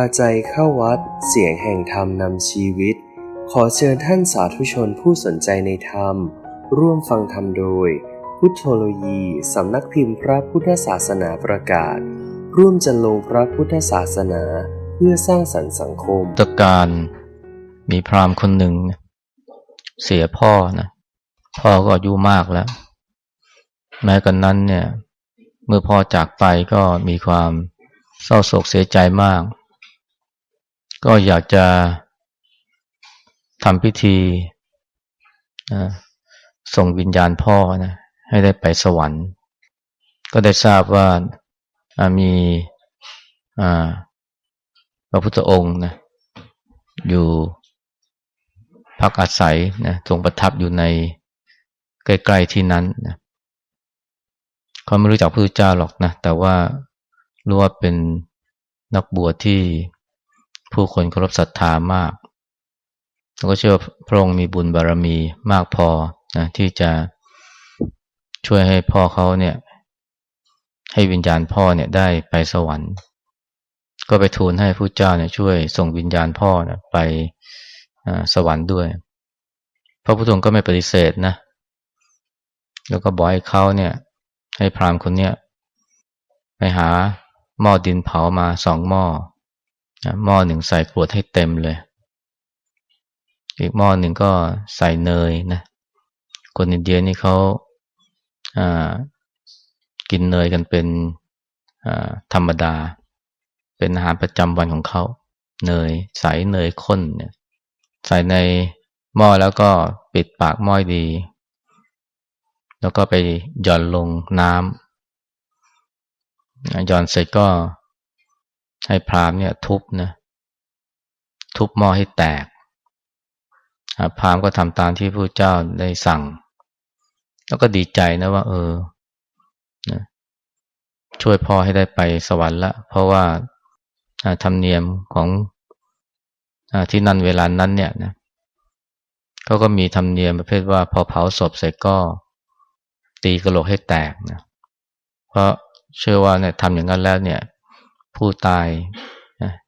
าใจเข้าวัด เสียงแห่งธรรมนำชีวิต ขอเชิญท่านสาธุชนผู้สนใจในธรรม ร่วมฟังธรรมโดย พุทธโลยีสำนักพิมพ์พระพุทธศาสนาประกาศ ร่วมจันลงพระพุทธศาสนา เพื่อสร้างสรรค์สังคมตการมีพราหมณ์คนหนึ่ง เสียพ่อนะพ่อก็อายุมากแล้ว แม้กันนั้นเนี่ย เมื่อพ่อจากไปก็มีความเศร้าโศกเสียใจมาก ก็อยากจะทำพิธีส่งวิญญาณพ่อนะให้ได้ไปสวรรค์ ก็ได้ทราบว่ามีพระพุทธองค์นะอยู่พักอาศัยนะทรงประทับอยู่ในใกล้ๆที่นั้นนะเขาไม่รู้จักพระพุทธเจ้าหรอกนะแต่ว่ารู้ว่าเป็นนักบวชที่ ผู้คนเคารพศรัทธามาก แล้วก็เชื่อว่าพระองค์มีบุญบารรมีมากพอนะที่จะช่วยให้พ่อเขาเนี่ยให้วิญญาณพ่อเนี่ยได้ไปสวรรค์ ก็ไปทูลให้ผู้เจ้าเนี่ยช่วยส่งวิญญาณพ่อเนี่ยไปสวรรค์ด้วย พระพุทธองค์ก็ไม่ปฏิเสธนะ แล้วก็บอกให้เขาเนี่ย ให้พรามคนเนี้ยไปหาหม้อดินเผามาสองหม้อ หม้อหนึ่งใส่กรวดให้เต็มเลย อีกหม้อหนึ่งก็ใส่เนยนะ คนอินเดียนี่เขาากินเนยกันเป็นธรรมดา เป็นอาหารประจำวันของเขา เนยใสเนยข้นเนี่ย ใส่ในหม้อแล้วก็ปิดปากหม้อดี แล้วก็ไปหย่อนลงน้ำหย่อนเสร็จก็ ให้พรามเนี่ยทุบนะทุบหม้อให้แตกพรามก็ทำตามที่พระเจ้าได้สั่ง แล้วก็ดีใจนะว่า เออนะช่วยพ่อให้ได้ไปสวรรค์ละ เพราะว่าธรรมเนียมของที่นั่นเวลานั้นเนี่ยนะเขาก็มีธรรมเนียมประเภทว่าพอเผาศพเสร็จก็ตีกระโหลกให้แตกนะเพราะเชื่อว่าเนี่ยทำอย่างนั้นแล้วเนี่ย ผู้ตาย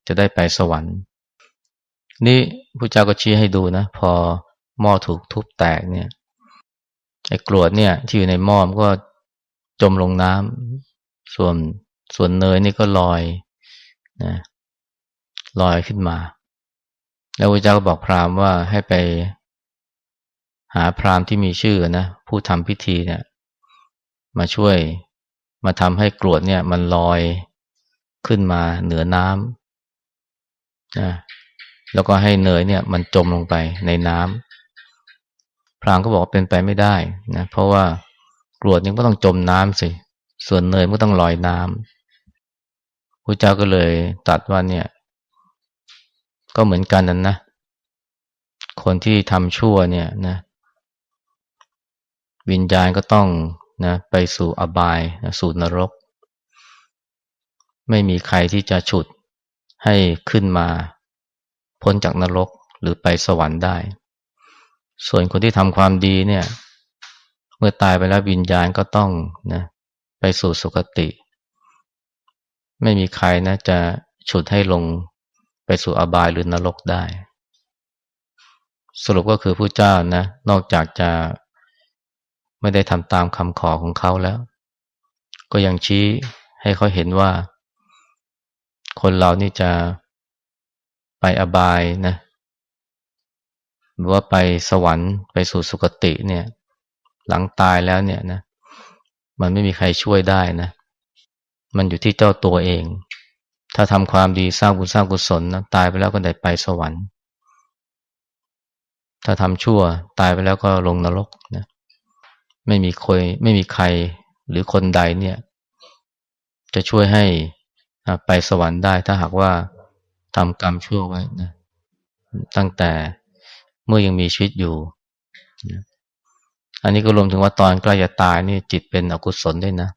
จะได้ไปสวรรค์ นี่พระเจ้าก็ชี้ให้ดูนะ พอหม้อถูกทุบแตกเนี่ยไอ้กรวดเนี่ย ที่อยู่ในหม้อมก็จมลงน้ำส่วนส่วนเนยนี่ก็ลอยนะลอยขึ้นมา แล้วพระเจ้าก็บอกพราหมณ์ว่าให้ไป หาพราหมณ์ที่มีชื่อนะผู้ทำพิธีเนี่ย มาช่วยมาทำให้กรวดเนี่ย มันลอย ขึ้นมาเหนือน้ำนะแล้วก็ให้เนยเนี่ย มันจมลงไปในน้ำพรามก็บอกเป็นไปไม่ได้นะเพราะว่ากรวดนี่ก็ต้องจมน้ำสิ ส่วนเนยก็ต้องลอยน้ำพระเจ้าก็เลยตัดว่าเนี่ย ก็เหมือนกันนั่นนะ คนที่ทำชั่วเนี่ยนะวิญญาณก็ต้องนะไปสู่อบายนะสู่นรก ไม่มีใครที่จะฉุดให้ขึ้นมาพ้นจากนรกหรือไปสวรรค์ได้ ส่วนคนที่ทำความดีเนี่ย เมื่อตายไปแล้ววิญญาณก็ต้องนะไปสู่สุคติ ไม่มีใครนะจะฉุดให้ลงไปสู่อบายหรือนรกได้ สรุปก็คือผู้เจ้านะ นอกจากจะไม่ได้ทำตามคำขอของเขาแล้ว ก็ยังชี้ให้เขาเห็นว่า คนเรานี่จะไปอบายนะหรือว่าไปสวรรค์ไปสู่สุคติเนี่ย หลังตายแล้วเนี่ยนะมันไม่มีใครช่วยได้นะ มันอยู่ที่เจ้าตัวเอง ถ้าทำความดีสร้างบุญสร้างกุศลนะตายไปแล้วก็ได้ไปสวรรค์ ถ้าทำชั่วตายไปแล้วก็ลงนรกนะไม่มีคยไม่มีใครหรือคนใดเนี่ย จะช่วยให้ ไปสวรรค์ได้ถ้าหากว่าทำกรรมชั่วไว้นะตั้งแต่เมื่อยังมีชีวิตอยู่นะอันนี้ก็รวมถึงว่าตอนใกล้จะตายนี่จิตเป็นอกุศลด้วยนะ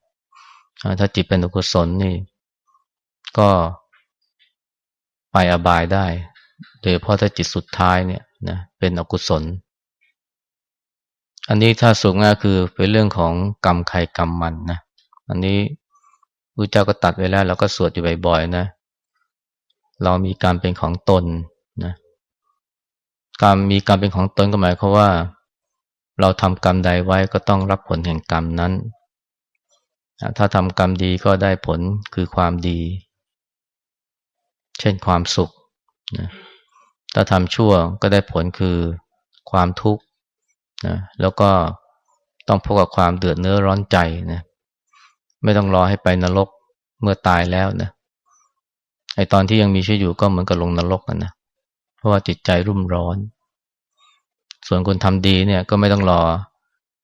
ถ้าจิตเป็นอกุศลนี่ ก็ไปอบายได้ โดยเพราะถ้าจิตสุดท้ายเนี่ยนะเป็นอกุศล อันนี้ถ้าสูงง่ายคือเป็นเรื่องของกรรมใครกรรมมันนะ อันนี้ พระเจ้าก็ตัดไว้แล้วเราก็สวดอยู่บ่อยๆนะ เรามีการมเป็นของตนนะการมีการมเป็นของตนก็หมายความว่า เราทำกรรมใดไว้ก็ต้องรับผลแห่งกรรมนั้น ถ้าทำกรรมดีก็ได้ผลคือความดี เช่นความสุขนะถ้าทำชั่วก็ได้ผลคือความทุกข์นะแล้วก็ต้องพบกับความเดือดเนื้อร้อนใจนะ ไม่ต้องรอให้ไปนรกเมื่อตายแล้วนะไอตอนที่ยังมีชีวิตอยู่ก็เหมือนกับลงนรกนะเพราะว่าจิตใจรุ่มร้อน ส่วนคนทำดีเนี่ยก็ไม่ต้องรอ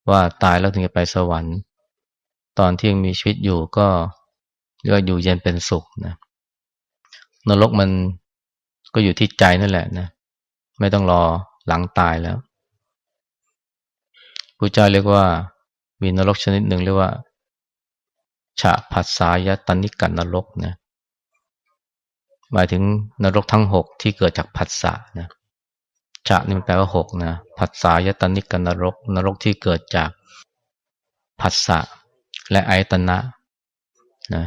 ว่าตายแล้วถึงจะไปสวรรค์ ตอนที่ยังมีชีวิตอยู่ก็เรียกว่าอยู่เย็นเป็นสุขนะนรกมันก็อยู่ที่ใจนั่นแหละนะไม่ต้องรอหลังตายแล้วพระเจ้าเรียกว่ามีนรกชนิดหนึ่งเรียกว่า ฉะผัสสายตนิกันนรกนะหมายถึงนรกทั้งหกที่เกิดจากผัสสะนะฉะนี่มันแปลว่าหกนะผัสสายตนิกันนรก นรกที่เกิดจากผัสสะและไอตนะนะ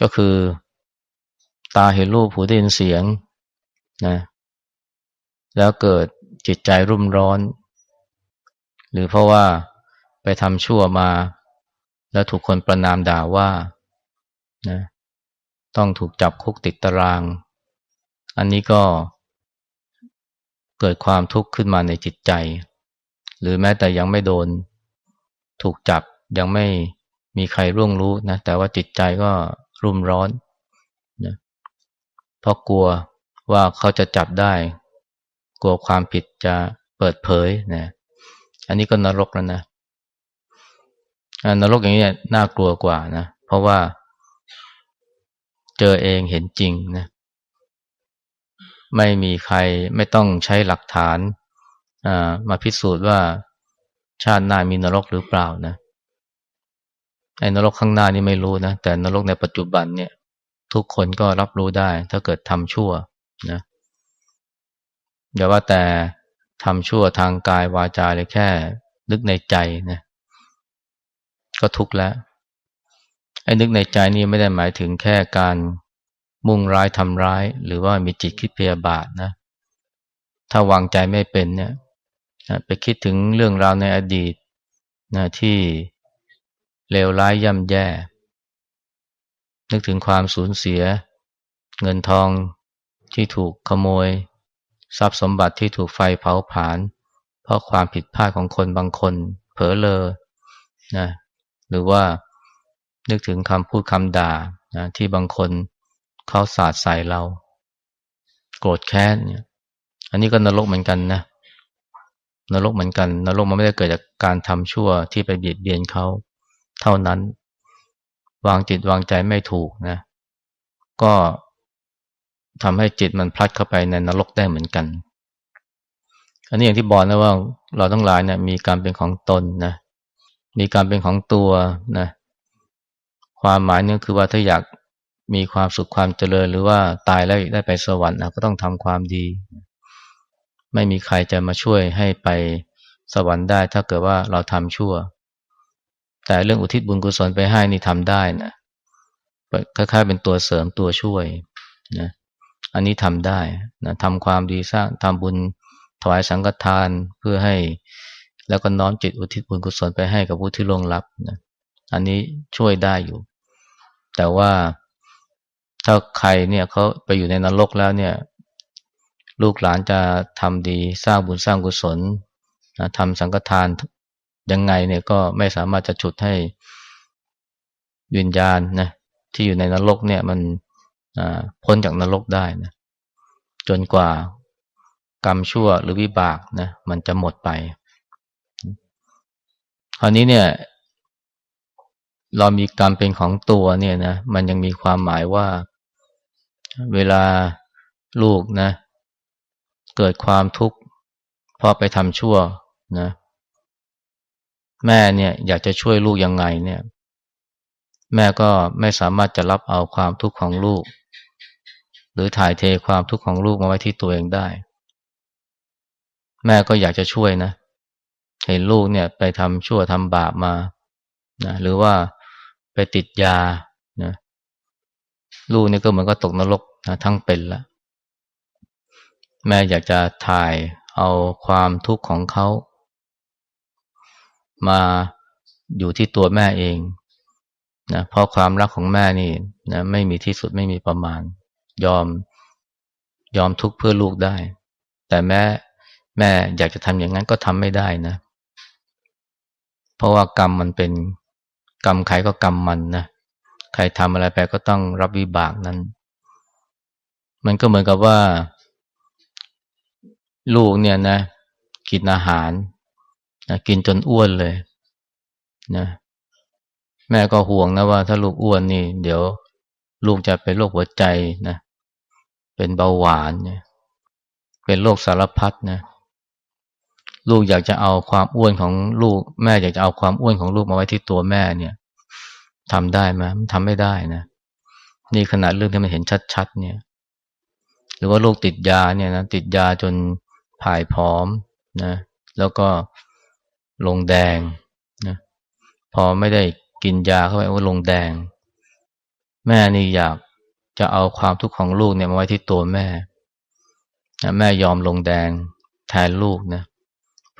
ก็คือตาเห็นรูปหูได้ยินเสียงนะแล้วเกิดจิตใจรุ่มร้อน หรือเพราะว่าไปทำชั่วมา แล้วถูกคนประนามด่าว่านะต้องถูกจับคุกติดตาราง อันนี้ก็เกิดความทุกข์ขึ้นมาในจิตใจ หรือแม้แต่ยังไม่โดน ถูกจับยังไม่มีใครร่วงรู้นะแต่ว่าจิตใจก็รุ่มร้อนนะเพราะกลัวว่าเขาจะจับได้ กลัวความผิดจะเปิดเผยนะอันนี้ก็นรกแล้วนะ นรกอย่างนี้น่ากลัวกว่านะ เพราะว่าเจอเองเห็นจริงนะ ไม่มีใครไม่ต้องใช้หลักฐานมาพิสูจน์ว่าชาติหน้ามีนรกหรือเปล่านะไอ้นรกข้างหน้านี่ไม่รู้นะ แต่นรกในปัจจุบันเนี่ย ทุกคนก็รับรู้ได้ ถ้าเกิดทำชั่วนะอย่าว่าแต่ทำชั่วทางกายวาจาเลยแค่ นึกในใจนะ ก็ทุกข์แล้วไอ้นึกในใจนี่ไม่ได้หมายถึงแค่การมุ่งร้ายทำร้าย หรือว่ามีจิตคิดพยาบาทนะ ถ้าวางใจไม่เป็นเนี่ยไปคิดถึงเรื่องราวในอดีตนะที่เลวร้ายย่ำแย่ นึกถึงความสูญเสีย เงินทองที่ถูกขโมย ทรัพย์สมบัติที่ถูกไฟเผาผลาญเพราะความผิดพลาดของคนบางคน เผลอเลอนะ หรือว่านึกถึงคำพูดคำด่านะที่บางคนเขาสาดใส่เรา โกรธแค้นเนี่ย อันนี้ก็นรกเหมือนกันนะนรกเหมือนกัน นรกมันไม่ได้เกิดจากการทำชั่วที่ไปเบียดเบียนเขาเท่านั้น วางจิตวางใจไม่ถูกนะ ก็ทำให้จิตมันพลัดเข้าไปในนรกได้เหมือนกัน อันนี้อย่างที่บอกนะว่าเราต้องหลายเนะี่ยมีการเป็นของตนนะ มีการเป็นของตัวนะความหมายนี่คือว่าถ้าอยากมีความสุขความเจริญ หรือว่าตายแล้วได้ไปสวรรค์นะก็ต้องทำความดี ไม่มีใครจะมาช่วยให้ไปสวรรค์ได้ ถ้าเกิดว่าเราทำชั่ว แต่เรื่องอุทิศบุญกุศลไปให้นี่ทำได้นะคล้ายๆเป็นตัวเสริมตัวช่วยนะอันนี้ทำได้นะทำความดีสร้างทำบุญถวายสังฆทานเพื่อให้ แล้วก็น้อมจิตอุทิศบุญกุศลไปให้กับผู้ที่ล่วงลับนะอันนี้ช่วยได้อยู่ แต่ว่าถ้าใครเนี่ยเขาไปอยู่ในนรกแล้วเนี่ย ลูกหลานจะทำดีสร้างบุญสร้างกุศลนะทำสังฆทานยังไงเนี่ยก็ไม่สามารถจะฉุดให้วิญญาณนะที่อยู่ในนรกเนี่ยมันพ้นจากนรกได้นะจนกว่ากรรมชั่วหรือวิบากนะมันจะหมดไป คราวนี้เนี่ย เรามีกรรมเป็นของตัวเนี่ยนะมันยังมีความหมายว่า เวลาลูกนะ เกิดความทุกข์พอไปทำชั่วนะ แม่เนี่ย อยากจะช่วยลูกยังไงเนี่ย แม่ก็ไม่สามารถจะรับเอาความทุกข์ของลูก หรือถ่ายเทความทุกข์ของลูกมาไว้ที่ตัวเองได้ แม่ก็อยากจะช่วยนะ เห็นลูกเนี่ยไปทำชั่วทำบาปมานะหรือว่าไปติดยานะลูกนี่ก็เหมือนก็ตกนรกนะทั้งเป็นละแม่อยากจะถ่ายเอาความทุกข์ของเขา มาอยู่ที่ตัวแม่เองนะเพราะความรักของแม่นี่นะไม่มีที่สุดไม่มีประมาณ ยอมยอมทุกข์เพื่อลูกได้ แต่แม่แม่อยากจะทำอย่างนั้นก็ทำไม่ได้นะเพราะว่ากรรมมันเป็นกรรมใครก็กรรมมันนะใครทำอะไรไปก็ต้องรับวิบากนั้น มันก็เหมือนกับว่า ลูกเนี่ยนะ กินอาหารนะกินจนอ้วนเลยนะแม่ก็ห่วงนะว่าถ้าลูกอ้วนนี่ เดี๋ยวลูกจะเป็นโรคหัวใจนะ เป็นเบาหวานเนี่ยเป็นโรคสารพัดนะ ลูกอยากจะเอาความอ้วนของลูก แม่อยากจะเอาความอ้วนของลูกมาไว้ที่ตัวแม่เนี่ยทำได้ไหมทำไม่ได้นะนี่ขนาดเรื่องที่มันเห็นชัดๆเนี่ย หรือว่าลูกติดยาเนี่ยนะติดยาจนผายพร้อมนะแล้วก็ลงแดงนะพอไม่ได้กินยาเข้าไปก็ลงแดง แม่นี่อยากจะเอาความทุกข์ของลูกเนี่ยมาไว้ที่ตัวแม่นะแม่ยอมลงแดงแทนลูกนะ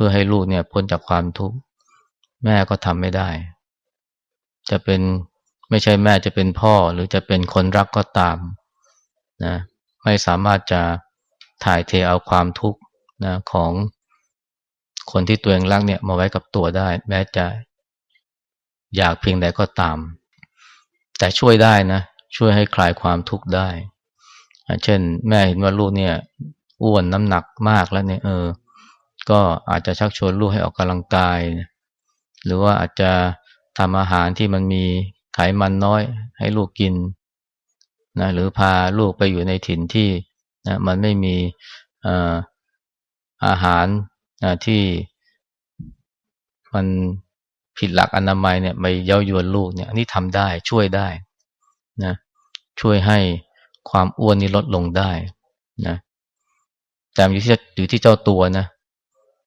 พื่อให้ลูกเนี่ยพ้นจากความทุกข์แม่ก็ทำไม่ได้ จะเป็นไม่ใช่แม่จะเป็นพ่อหรือจะเป็นคนรักก็ตามนะไม่สามารถจะถ่ายเทเอาความทุกข์นะของคนที่ตัวเองรักเนี่ยมาไว้กับตัวได้ แม้จะอยากเพียงใดก็ตาม แต่ช่วยได้นะช่วยให้คลายความทุกข์ได้ เช่น แม่เห็นว่าลูกเนี่ย อ้วนน้ำหนักมากแล้วเนี่ยเออ ก็อาจจะชักชวนลูกให้ออกกำลังกาย หรือว่าอาจจะทำอาหารที่มันมีไขมันน้อยให้ลูกกินนะหรือพาลูกไปอยู่ในถิ่นที่นะมันไม่มีอาหารนะที่มันผิดหลักอนามัยเนี่ยไปเย้ายวนลูกเนี่ยนนี้ทำได้ช่วยได้นะช่วยให้ความอ้วนนี้ลดลงได้นะแต่อยู่ที่อยู่ที่เจ้าตัวนะ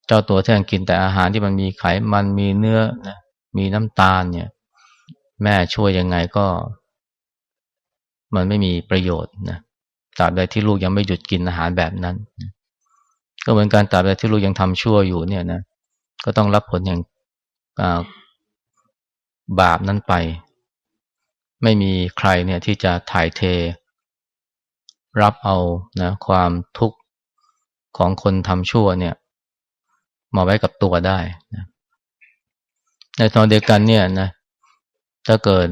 เจ้าตัวที่ยังกินแต่อาหารที่มันมีไขมันมีเนื้อนะมีน้ำตาลเนี่ย แม่ช่วยยังไงก็ มันไม่มีประโยชน์นะตราบใดที่ลูกยังไม่หยุดกินอาหารแบบนั้น ก็เหมือนการตราบใดที่ลูกยังทำชั่วอยู่เนี่ยนะก็ต้องรับผลแห่งบาปนั้นไป ไม่มีใครเนี่ยที่จะถ่ายเท รับเอานะความทุกข์ของคนทำชั่วเนี่ย มาไว้กับตัวได้นะในตอนเดียวกันเนี่ยนะ ถ้าเกิด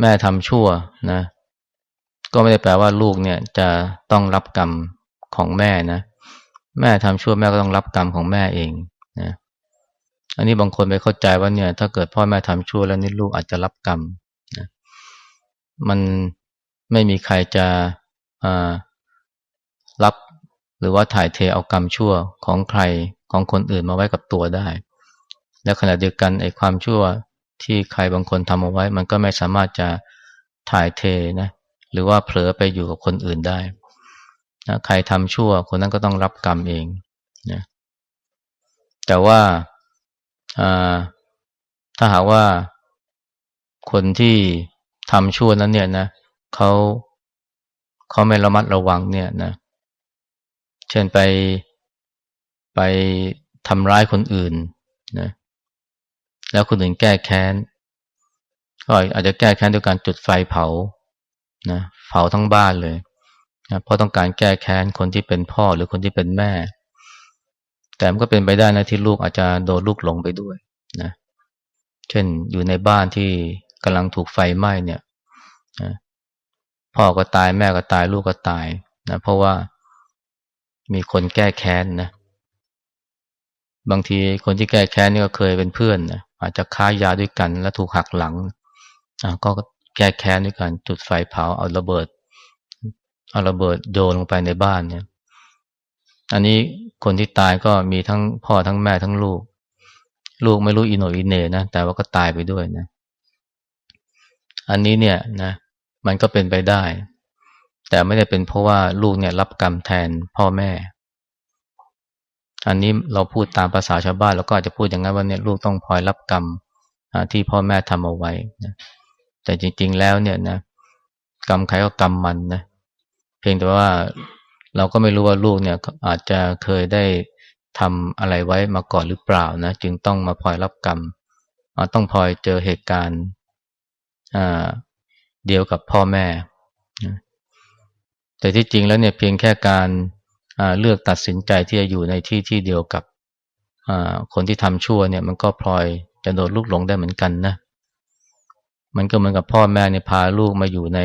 แม่ทำชั่วนะ ก็ไม่ได้แปลว่าลูกเนี่ย จะต้องรับกรรมของแม่นะ แม่ทำชั่วแม่ก็ต้องรับกรรมของแม่เองนะอันนี้บางคนไปเข้าใจว่าเนี่ย ถ้าเกิดพ่อแม่ทำชั่วแล้วนี่ลูกอาจจะรับกรรมนะมันไม่มีใครจะรับ หรือว่าถ่ายเทเอากรรมชั่วของใครของคนอื่นมาไว้กับตัวได้ และขณะเดียวกันไอ้ความชั่วที่ใครบางคนทำเอาไว้ มันก็ไม่สามารถจะถ่ายเทนะหรือว่าเผลอไปอยู่กับคนอื่นได้นะใครทำชั่วคนนั้นก็ต้องรับกรรมเองนะแต่ว่าถ้าหากว่าคนที่ทำชั่วนั้นเนี่ยนะเขาเขาไม่ระมัดระวังเนี่ยนะ เช่นไปไปทำร้ายคนอื่นนะแล้วคนอื่นแก้แค้น ก็อาจจะแก้แค้นด้วยการจุดไฟเผานะเผาทั้งบ้านเลยนะเพราะต้องการแก้แค้นคนที่เป็นพ่อหรือคนที่เป็นแม่ แต่มันก็เป็นไปได้นะที่ลูกอาจจะโดนลูกหลงไปด้วยนะเช่นอยู่ในบ้านที่กำลังถูกไฟไหม้เนี่ยนะพ่อก็ตายแม่ก็ตายลูกก็ตายนะเพราะว่า มีคนแก้แค้นนะบางทีคนที่แก้แค้นนี่ก็เคยเป็นเพื่อนนะอาจจะค้ายาด้วยกันแล้วถูกหักหลังอะก็แก้แค้นด้วยกันจุดไฟเผาเอาระเบิดเอาระเบิดโยนลงไปในบ้านเนี่ย อันนี้คนที่ตายก็มีทั้งพ่อทั้งแม่ทั้งลูก ลูกไม่รู้อินโนอินเนนะแต่ว่าก็ตายไปด้วยนะ อันนี้เนี่ยนะ มันก็เป็นไปได้ แต่ไม่ได้เป็นเพราะว่าลูกเนี่ยรับกรรมแทนพ่อแม่ อันนี้เราพูดตามภาษาชาวบ้านเราก็อาจจะพูดอย่างนั้นว่าเนี่ยลูกต้องพลอยรับกรรมที่พ่อแม่ทำเอาไว้นะแต่จริง ๆ แล้วเนี่ยนะกรรมใครก็กรรมมันนะเพียงแต่ว่าเราก็ไม่รู้ว่าลูกเนี่ยอาจจะเคยได้ทำอะไรไว้มาก่อนหรือเปล่านะจึงต้องมาพลอยรับกรรมต้องพลอยเจอเหตุการณ์เดียวกับพ่อแม่ แต่ที่จริงแล้วเนี่ยเพียงแค่การเลือกตัดสินใจที่จะอยู่ในที่ที่เดียวกับคนที่ทำชั่วเนี่ยมันก็พลอยจะโดนลูกหลงได้เหมือนกันนะ มันก็เหมือนกับพ่อแม่เนี่ยพาลูกมาอยู่ใน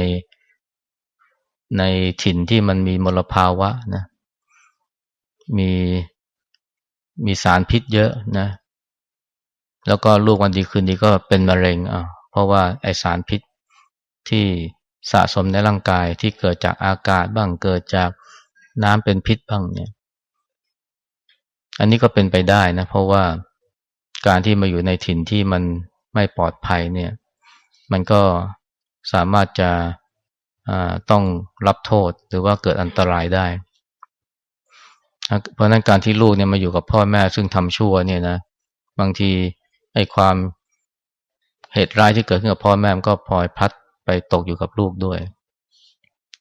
ในถิ่นที่มันมีมลภาวะนะ มีมีสารพิษเยอะนะ แล้วก็ลูกวันดีคืนดีก็เป็นมะเร็งอะเพราะว่าไอสารพิษที่ สะสมในร่างกายที่เกิดจากอากาศบ้างเกิดจากน้ำเป็นพิษบ้างเนี่ย อันนี้ก็เป็นไปได้นะเพราะว่าการที่มาอยู่ในถิ่นที่มันไม่ปลอดภัยเนี่ย มันก็สามารถจะต้องรับโทษหรือว่าเกิดอันตรายได้ เพราะนั้นการที่ลูกเนี่ยมาอยู่กับพ่อแม่ซึ่งทำชั่วเนี่ยนะ บางทีไอ้ความเหตุร้ายที่เกิดขึ้นกับพ่อแม่ก็พลอยพัด ไปตกอยู่กับลูกด้วย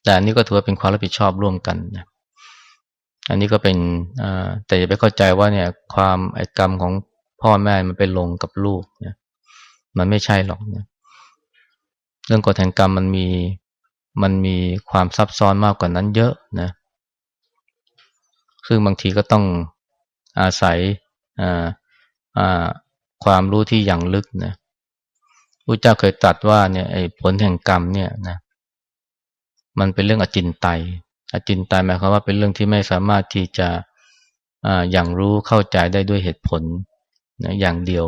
แต่อันนี้ก็ถือว่าเป็นความรับผิดชอบร่วมกันนะอันนี้ก็เป็นแต่อย่าไปเข้าใจว่าเนี่ยความไอ้กรรมของพ่อแม่มันไปลงกับลูกนี่ยมันไม่ใช่หรอกเนี่ยเรื่องกฎแห่งกรรมมันมีมันมีความซับซ้อนมากกว่านั้นเยอะนะซึ่งบางทีก็ต้องอาศัยความรู้ที่อย่างลึกนะ พระเจ้าเคยตรัสว่าเนี่ยไอ้ผลแห่งกรรมเนี่ยนะมันเป็นเรื่องอจินไตยอจินไตยหมายความว่าเป็นเรื่องที่ไม่สามารถที่จะออย่างรู้เข้าใจได้ด้วยเหตุผลนะอย่างเดียว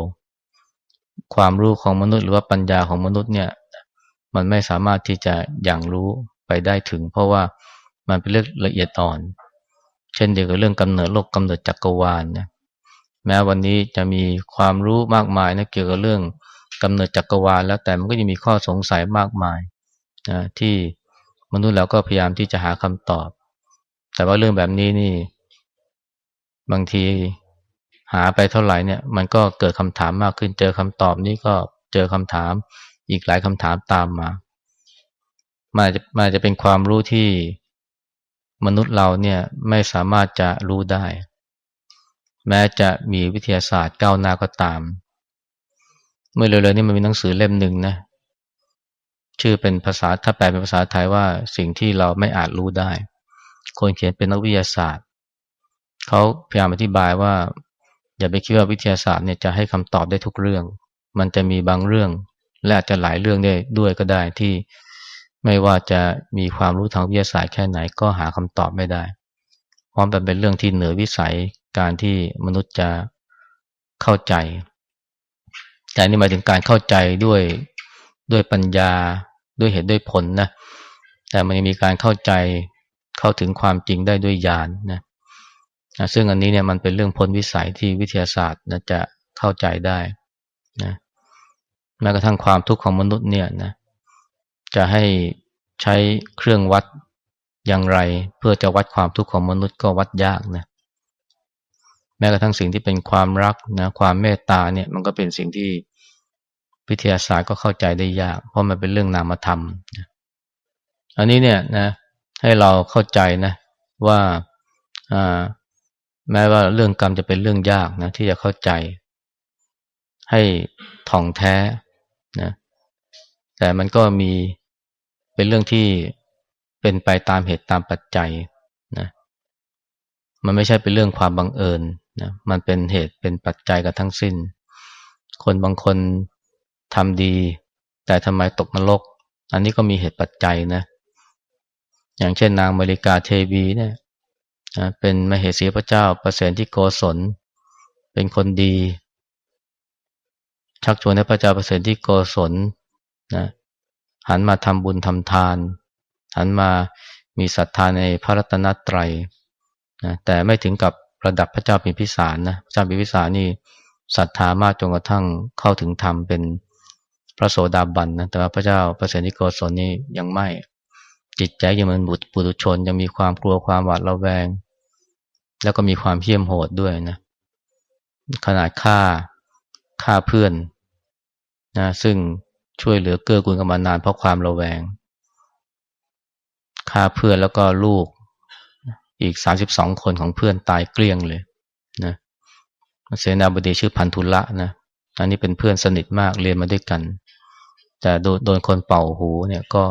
ความรู้ของมนุษย์หรือว่าปัญญาของมนุษย์เนี่ย มันไม่สามารถที่จะอย่างรู้ไปได้ถึง เพราะว่ามันเป็นเรื่องละเอียดอ่อน เช่นเดียวกับเรื่องกำเนิดโลกกำเนิดจักรวาลนะแม้วันนี้จะมีความรู้มากมายนะเกี่ยวกับเรื่อง กำเนิดจักรวาลแล้วแต่มันก็ยังมีข้อสงสัยมากมายนะที่มนุษย์เราก็พยายามที่จะหาคำตอบ แต่ว่าเรื่องแบบนี้นี่ บางทีหาไปเท่าไหร่เนี่ย มันก็เกิดคำถามมากขึ้น เจอคำตอบนี้ก็เจอคำถามอีกหลายคำถามตามมามันจะมันจะเป็นความรู้ที่มนุษย์เราเนี่ยไม่สามารถจะรู้ได้ แม้จะมีวิทยาศาสตร์ก้าวหน้าก็ตาม เมื่อเร็วๆนี้มันมีหนังสือเล่มหนึ่งนะ ชื่อเป็นภาษาถ้าแปลเป็นภาษาไทยว่าสิ่งที่เราไม่อาจรู้ได้ คนเขียนเป็นนักวิทยาศาสตร์ เขาพยายามอธิบายว่า อย่าไปคิดว่าวิทยาศาสตร์เนี่ยจะให้คำตอบได้ทุกเรื่อง มันจะมีบางเรื่อง และอาจจะหลายเรื่องได้ด้วยก็ได้ที่ไม่ว่าจะมีความรู้ทางวิทยาศาสตร์แค่ไหนก็หาคำตอบไม่ได้พราะมันเป็นเรื่องที่เหนือวิสัยการที่มนุษย์จะเข้าใจ แต่นี่หมายถึงการเข้าใจด้วยด้วยปัญญาด้วยเหตุด้วยผลนะ แต่มันยังมีการเข้าใจเข้าถึงความจริงได้ด้วยญาณนนะซึ่งอันนี้เนี่ยมันเป็นเรื่องพ้นวิสัยที่วิทยาศาสตร์นะจะเข้าใจได้นะแม้กระทั่งความทุกข์ของมนุษย์เนี่ยนะจะให้ใช้เครื่องวัดอย่างไร เพื่อจะวัดความทุกข์ของมนุษย์ก็วัดยากนะ แม้กระทั่งสิ่งที่เป็นความรักนะความเมตตาเนี่ยมันก็เป็นสิ่งที่วิทยาศาสตร์ก็เข้าใจได้ยาก เพราะมันเป็นเรื่องนามธรรม อันนี้เนี่ยนะให้เราเข้าใจนะว่าอ่าแม้ว่าเรื่องกรรมจะเป็นเรื่องยากนะที่จะเข้าใจ ให้ท่องแท้นะแต่มันก็มีเป็นเรื่องที่เป็นไปตามเหตุตามปัจจัยนะมันไม่ใช่เป็นเรื่องความบังเอิญ นะมันเป็นเหตุเป็นปัจจัยกันทั้งสิ้น คนบางคนทำดี แต่ทำไมตกนรก อันนี้ก็มีเหตุปัจจัยนะ อย่างเช่นนางมริกาเทวีเนี่ยเป็นมเหสีพระเจ้าประเสริฐที่โกศล เป็นคนดี ชักชวนให้พระเจ้าประเสริฐที่โกศลนะหันมาทำบุญทำทาน หันมามีศรัทธาในพระรัตนตรัยนะแต่ไม่ถึงกับ ระดับพระเจ้าพิมพิสารนะพระเจ้าพิมพิสารนี่ศรัทธามากจนกระทั่งเข้าถึงธรรมเป็นพระโสดาบันนะแต่ว่าพระเจ้าประเสริฐที่โกศลนี่ยังไม่จิตใจยังเหมือนบุตรปุถุชนยังมีความกลัวความหวาดระแวง แล้วก็มีความเหี้ยมโหดด้วยนะขนาดฆ่าฆ่าเพื่อนนะซึ่งช่วยเหลือเกื้อกูลกันมานานเพราะความระแวงฆ่าเพื่อนแล้วก็ลูก อีกสามสิบสองคนของเพื่อนตายเกลี้ยงเลยนะเสนาบดีชื่อพันธุละนะอันนี้เป็นเพื่อนสนิทมากเรียนมาด้วยกัน แต่โดนโดนคนเป่าหูเนี่ยก็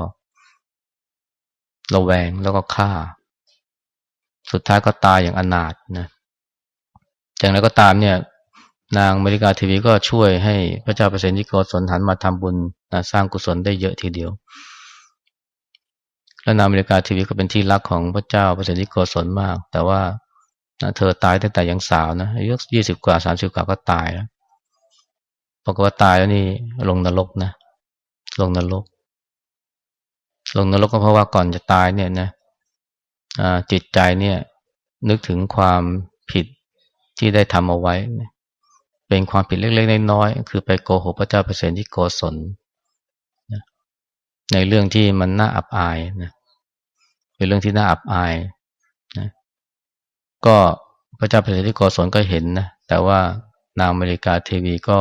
ระแวงแล้วก็ฆ่า สุดท้ายก็ตายอย่างอนาถนะอย่างไรก็ตามเนี่ย นางมริกาทีวีก็ช่วยให้พระเจ้าเปรตนิโกศลหันมาทำบุญนะสร้างกุศลได้เยอะทีเดียว และนางมริกาทีวีก็เป็นที่รักของพระเจ้าเปรตนิโกศลมาก แต่ว่าเธอตายตั้งแต่ยังสาวนะอายุยี่สิบกว่าสามสิบกว่าก็ตายแล้วปรากฏว่าตายแล้วนี่ลงนรกนะ ลงนรก ลงนรกก็เพราะว่าก่อนจะตายเนี่ยนะจิตใจเนี่ย นึกถึงความผิดที่ได้ทำเอาไว้ เป็นความผิดเล็กๆน้อยๆคือไปโกหกพระเจ้าเปรตที่โกศลในเรื่องที่มันน่าอับอายนะ เป็นเรื่องที่น่าอับอายนะก็พระเจ้าเปรตที่โกศลก็เห็นนะแต่ว่านางอเมริกาเทวีก็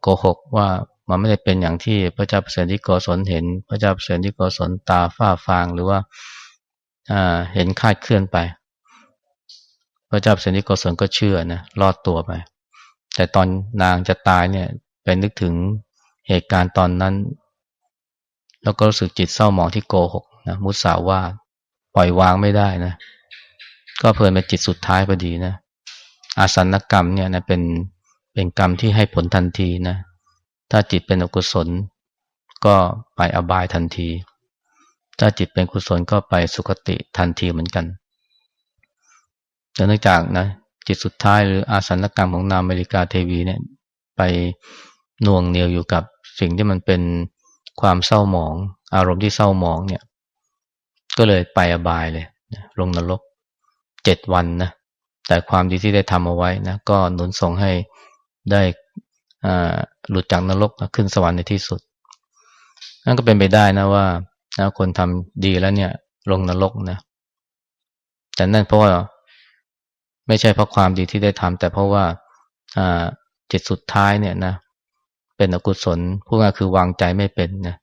โกหกว่ามันไม่ได้เป็นอย่างที่พระเจ้าเปรตที่โกศลเห็น พระเจ้าเปรตที่โกศลตาฝ้าฟางหรือว่าเห็นคาดเคลื่อนไป พระเจ้าเปรตที่โกศลก็เชื่อนะรอดตัวไป แต่ตอนนางจะตายเนี่ยไปนึกถึงเหตุการณ์ตอนนั้น แล้วก็รู้สึกจิตเศร้าหมองที่โกหก นะมุสาวาปล่อยวางไม่ได้นะ ก็เพลินเป็นจิตสุดท้ายพอดีนะ อาสันกรรมเนี่ยนะเป็นเป็นกรรมที่ให้ผลทันทีนะ ถ้าจิตเป็นอกุศล ก็ไปอบายทันที ถ้าจิตเป็นกุศลก็ไปสุคติทันทีเหมือนกันแต่เนื่องจากนะจิตสุดท้ายหรืออาสันกรรมของนามอเมริกาเทวีเนี่ยไปน่วงเหนียวอยู่กับสิ่งที่มันเป็นความเศร้าหมอง อารมณ์ที่เศร้าหมองเนี่ย ก็เลยไปอบายเลยลงนรกเจ็ดวันนะแต่ความดีที่ได้ทำเอาไว้นะก็หนุนส่งให้ได้หลุดจากนรกขึ้นสวรรค์ในที่สุด นั่นก็เป็นไปได้นะว่านะคนทำดีแล้วเนี่ย ลงนรกนะแต่นั่นเพราะว่าไม่ใช่เพราะความดีที่ได้ทำแต่เพราะว่าจิตสุดท้ายเนี่ยนะเป็นอกุศลผู้ง่ายคือวางใจไม่เป็นนะ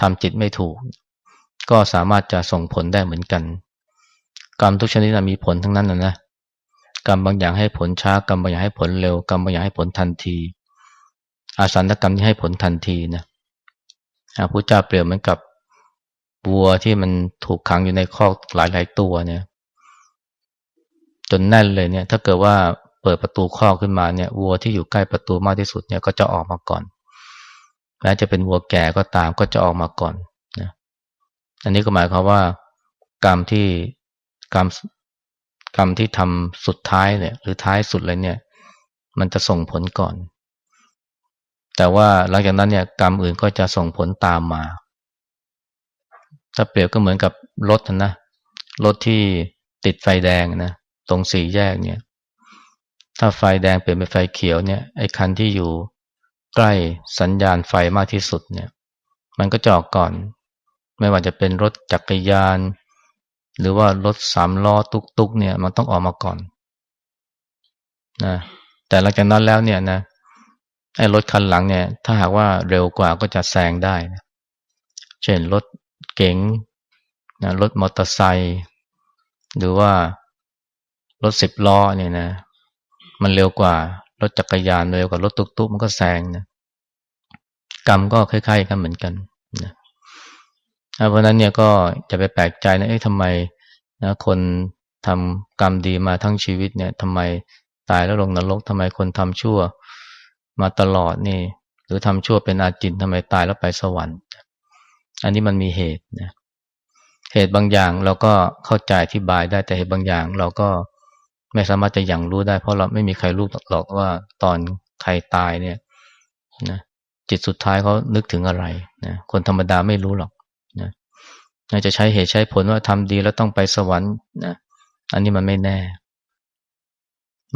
ทำจิตไม่ถูก ก็สามารถจะส่งผลได้เหมือนกัน กรรมทุกชนิดมีผลทั้งนั้นนะนะกรรมบางอย่างให้ผลช้ากรรมบางอย่างให้ผลเร็วกรรมบางอย่างให้ผลทันที อาสันตกรรมที่ให้ผลทันทีนะพระพุทธเจ้าเปรียบเหมือนกับวัวที่มันถูกขังอยู่ในคอกหลายๆตัวเนี่ย จนแน่นเลยเนี่ย ถ้าเกิดว่าเปิดประตูคอกขึ้นมาเนี่ยวัวที่อยู่ใกล้ประตูมากที่สุดเนี่ยก็จะออกมาก่อนแม้จะเป็นวัวแก่ก็ตามก็จะออกมาก่อน อันนี้ก็หมายความว่ากรรมที่กรรมกรรมที่ทำสุดท้ายเนี่ยหรือท้ายสุดเลยเนี่ย มันจะส่งผลก่อน แต่ว่าหลังจากนั้นเนี่ยกรรมอื่นก็จะส่งผลตามมา ถ้าเปรียบก็เหมือนกับรถนะรถที่ติดไฟแดงนะตรงสี่แยกเนี่ย ถ้าไฟแดงเปลี่ยนเป็นไฟเขียวเนี่ยไอ้คันที่อยู่ใกล้สัญญาณไฟมากที่สุดเนี่ย มันก็จอดก่อน ไม่ว่าจะเป็นรถจักรยาน หรือว่ารถสามล้อตุกๆเนี่ยมันต้องออกมาก่อนนะแต่หลังจากนั้นแล้วเนี่ยนะไอ้รถคันหลังเนี่ยถ้าหากว่าเร็วกว่าก็จะแซงได้นะเช่นรถเก๋งนะรถมอเตอร์ไซค์หรือว่ารถสิบล้อเนี่ยนะ มันเร็วกว่ารถจักรยานเร็วกว่ารถตุกๆมันก็แซงนะกรรมก็คล้ายๆกันเหมือนกันนะ เพราะนั้นเนี่ยก็จะไปแปลกใจนะเอ๊ะทำไมนะคนทำกรรมดีมาทั้งชีวิตเนี่ยทำไมตายแล้วลงนรกทำไมคนทำชั่วมาตลอดนี่ หรือทำชั่วเป็นอาจินทำไมตายแล้วไปสวรรค์ อันนี้มันมีเหตุนะเหตุบางอย่างเราก็เข้าใจอธิบายได้แต่เหตุบางอย่าง เราก็ไม่สามารถจะยังรู้ได้ เพราะเราไม่มีใครรู้หรอกว่าตอนใครตายเนี่ยนะจิตสุดท้ายเขานึกถึงอะไรนะคนธรรมดาไม่รู้หรอก จะใช้เหตุใช้ผลว่าทำดีแล้วต้องไปสวรรค์นะอันนี้มันไม่แน่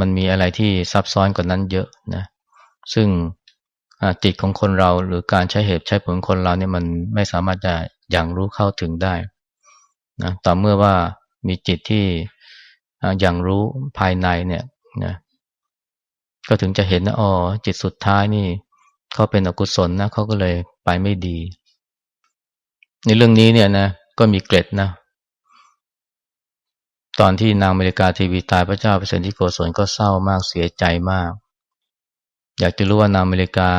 มันมีอะไรที่ซับซ้อนกว่านั้นเยอะนะ ซึ่งจิตของคนเราหรือการใช้เหตุใช้ผลคนเราเนี่ยมันไม่สามารถจะอย่างรู้เข้าถึงได้นะต่อเมื่อว่ามีจิตที่อย่างรู้ภายในเนี่ยนะก็ถึงจะเห็นนะอ๋อจิตสุดท้ายนี่เขาเป็นอกุศลนะเขาก็เลยไปไม่ดี ในเรื่องนี้เนี่ยนะ ก็มีเกร็ดนะ ตอนที่นางอเมริกาทีวีตายพระเจ้าเปรตที่โกศลก็เศร้ามากเสียใจมาก อยากจะรู้ว่านางอเมริกา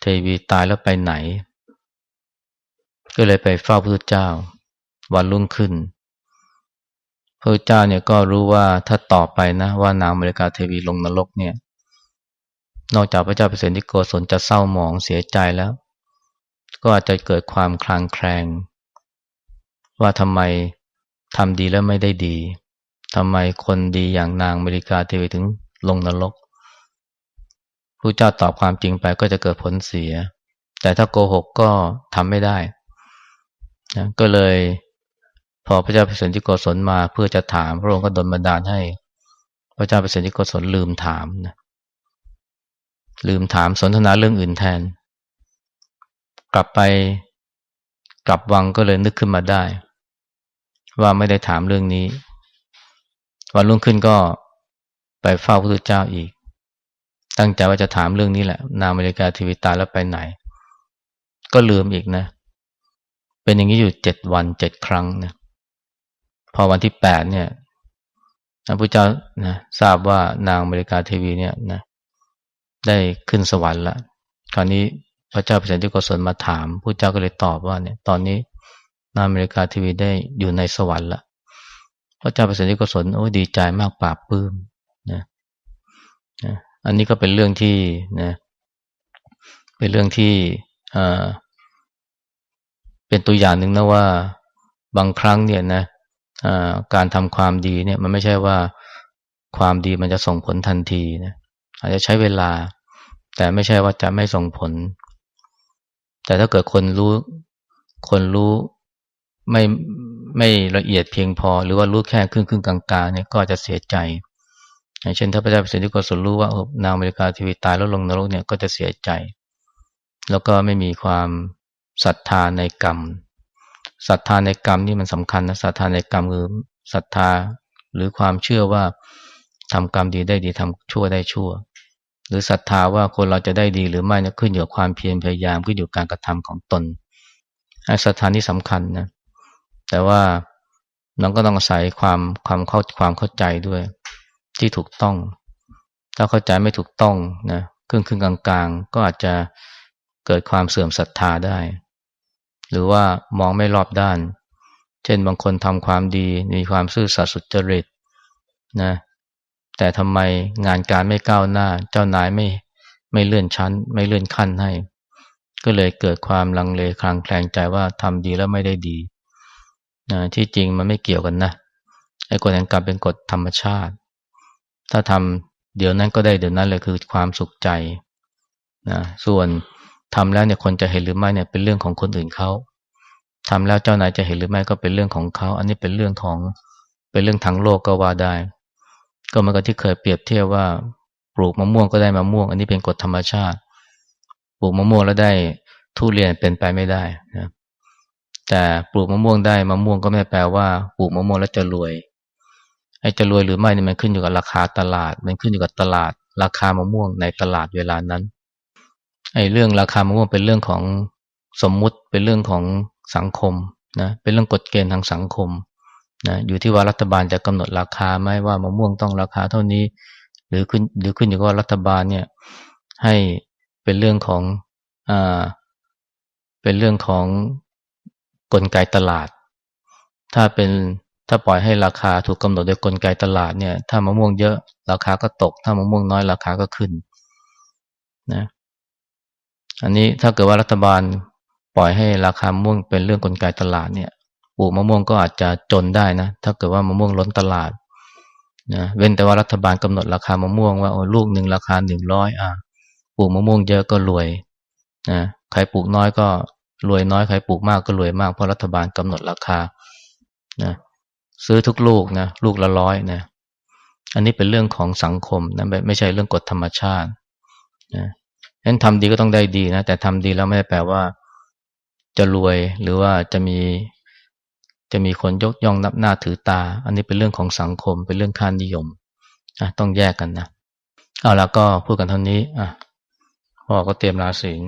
เทวีตายแล้วไปไหน ก็เลยไปเฝ้าพระเจ้า วันรุ่งขึ้นพระเจ้าเนี่ยก็รู้ว่าถ้าต่อไปนะ ว่านางอเมริกาเทวีลงนรกเนี่ย นอกจากพระเจ้าเปรตที่โกศลจะเศร้าหมองเสียใจแล้ว ก็อาจจะเกิดความคลางแคลง ว่าทำไมทำดีแล้วไม่ได้ดีทำไมคนดีอย่างนางเมริกาเทวีถึงลงนรกผู้เจ้าตอบความจริงไปก็จะเกิดผลเสีย แต่ถ้าโกหกก็ทำไม่ได้นะก็เลยพอพระเจ้าเปรตที่โกศลมาเพื่อจะถาม พระองค์ก็ดลบันดาลให้ พระเจ้าเปรตที่โกศลลืมถามนะลืมถามสนทนาเรื่องอื่นแทน กลับไปกลับวังก็เลยนึกขึ้นมาได้ ว่าไม่ได้ถามเรื่องนี้ วันรุ่งขึ้นก็ไปเฝ้าพระพุทธเจ้าอีก ตั้งใจว่าจะถามเรื่องนี้แหละ นางอเมริกาทีวีตายแล้วไปไหน ก็ลืมอีกนะ เป็นอย่างนี้อยู่เจ็ดวันเจ็ดครั้งนะพอวันที่แปดเนี่ยพระพุทธเจ้านะทราบว่านางอเมริกาทีวีเนี่ยนะได้ขึ้นสวรรค์แล้วคราวนี้พระเจ้าเปรตที่โกศลมาถามพระเจ้าก็เลยตอบว่าเนี่ย ตอนนี้ นาอเมริกาทีวีได้อยู่ในสวรรค์ละพระเจ้าปรตที่โกศลโอ้ดีใจมากปราบปลื้มนะนะอันนี้ก็เป็นเรื่องที่นะเป็นเรื่องที่อ่าเป็นตัวอย่างหนึ่งนะว่าบางครั้งเนี่ยนะการทำความดีเนี่ยมันไม่ใช่ว่าความดีมันจะส่งผลทันทีนะอาจจะใช้เวลา แต่ไม่ใช่ว่าจะไม่ส่งผล แต่ถ้าเกิดคนรู้ คนรู้ ไม่ไม่ละเอียดเพียงพอ หรือว่ารู้แค่ครึ่งครึ่งกลางๆเนี่ยก็จะเสียใจอย่างเช่นถ้าพระเจ้าเปรตที่โกศลรู้ว่านางอเมริกาทีวีตายแล้วลงนรกเนี่ยก็จะเสียใจ แล้วก็ไม่มีความศรัทธาในกรรมศรัทธาในกรรมนี่มันสำคัญนะศรัทธาในกรรมคือศรัทธาหรือความเชื่อว่าทำกรรมดีได้ดีทำชั่วได้ชั่ว หรือศรัทธาว่าคนเราจะได้ดีหรือไม่เนี่ยขึ้นอยู่กับความเพียรพยายามขึ้นอยู่กับการกระทำของตนไอ้ศรัทธานี่สำคัญนะ แต่ว่าน้องก็ต้องอาศัยความความเข้าความเข้าใจด้วย ที่ถูกต้อง ถ้าเข้าใจไม่ถูกต้องนะครึ่งครึ่งกลางๆ ก็อาจจะเกิดความเสื่อมศรัทธาได้ หรือว่ามองไม่รอบด้าน เช่นบางคนทำความดีมีความซื่อสัตย์สุจริตนะแต่ทำไมงานการไม่ก้าวหน้า เจ้านายไม่ไม่เลื่อนชั้น ไม่เลื่อนขั้นให้ ก็เลยเกิดความลังเลคลางแคลงใจว่าทำดีแล้วไม่ได้ดี นะที่จริงมันไม่เกี่ยวกันนะไอ้กฎแห่งกรรมเป็นกฎธรรมชาติ ถ้าทำเดี๋ยวนั้นก็ได้เดี๋ยวนั้นเลยคือความสุขใจนะส่วนทำแล้วเนี่ยคนจะเห็นหรือไม่เนี่ยเป็นเรื่องของคนอื่นเขาทำแล้วเจ้านายจะเห็นหรือไม่ก็เป็นเรื่องของเขา อันนี้เป็นเรื่องของเป็นเรื่องทางโลกก็ว่าได้ ก็เหมือนกับที่เคยเปรียบเทียบว่า ปลูกมะม่วงก็ได้มะม่วง อันนี้เป็นกฎธรรมชาติ ปลูกมะม่วงแล้วได้ทุเรียนเป็นไปไม่ได้นะ แต่ปลูกมะม่วงได้มะม่วงก็ไม่แปลว่าปลูกมะม่วงแล้วจะรวยไอ้จะรวยหรือไม่นี่มันขึ้นอยู่กับราคาตลาด มันขึ้นอยู่กับตลาด ราคามะม่วงในตลาดเวลานั้นไอ้เรื่องราคามะม่วงเป็นเรื่องของสมมุติเป็นเรื่องของสังคมนะเป็นเรื่องกฎเกณฑ์ทางสังคมนะอยู่ที่ว่ารัฐบาลจะกำหนดราคาไหมว่ามะม่วงต้องราคาเท่านี้ หรือขึ้นหรือขึ้นอยู่กับรัฐบาลเนี่ยให้เป็นเรื่องของอ่าเป็นเรื่องของ กลไกตลาด ถ้าเป็นถ้าปล่อยให้ราคาถูกกำหนดโดยกลไกตลาดเนี่ย ถ้ามะม่วงเยอะราคาก็ตก ถ้ามะม่วงน้อยราคาก็ขึ้นนะอันนี้ถ้าเกิดว่ารัฐบาลปล่อยให้ราคามะม่วงเป็นเรื่องกลไกตลาดเนี่ยปลูกมะม่วงก็อาจจะจนได้นะ ถ้าเกิดว่ามะม่วงล้นตลาดนะเว้นแต่ว่ารัฐบาลกำหนดราคามะม่วงว่าโอ้ลูกหนึ่งราคาหนึ่งร้อยอะปลูกมะม่วงเยอะก็รวยนะใครปลูกน้อยก็ รวยน้อยใครปลูกมากก็รวยมากเพราะรัฐบาลกำหนดราคานะซื้อทุกลูกนะลูกละร้อยนะอันนี้เป็นเรื่องของสังคมนะไม่ใช่เรื่องกฎธรรมชาตินะฉะนั้นทำดีก็ต้องได้ดีนะแต่ทำดีแล้วไม่ได้แปลว่า จะรวยหรือว่าจะมีจะมีคนยกย่องนับหน้าถือตา อันนี้เป็นเรื่องของสังคม เป็นเรื่องค่านิยมอะต้องแยกกันนะ เอาแล้วก็พูดกันเท่านี้อะพ่อก็เตรียมราศีล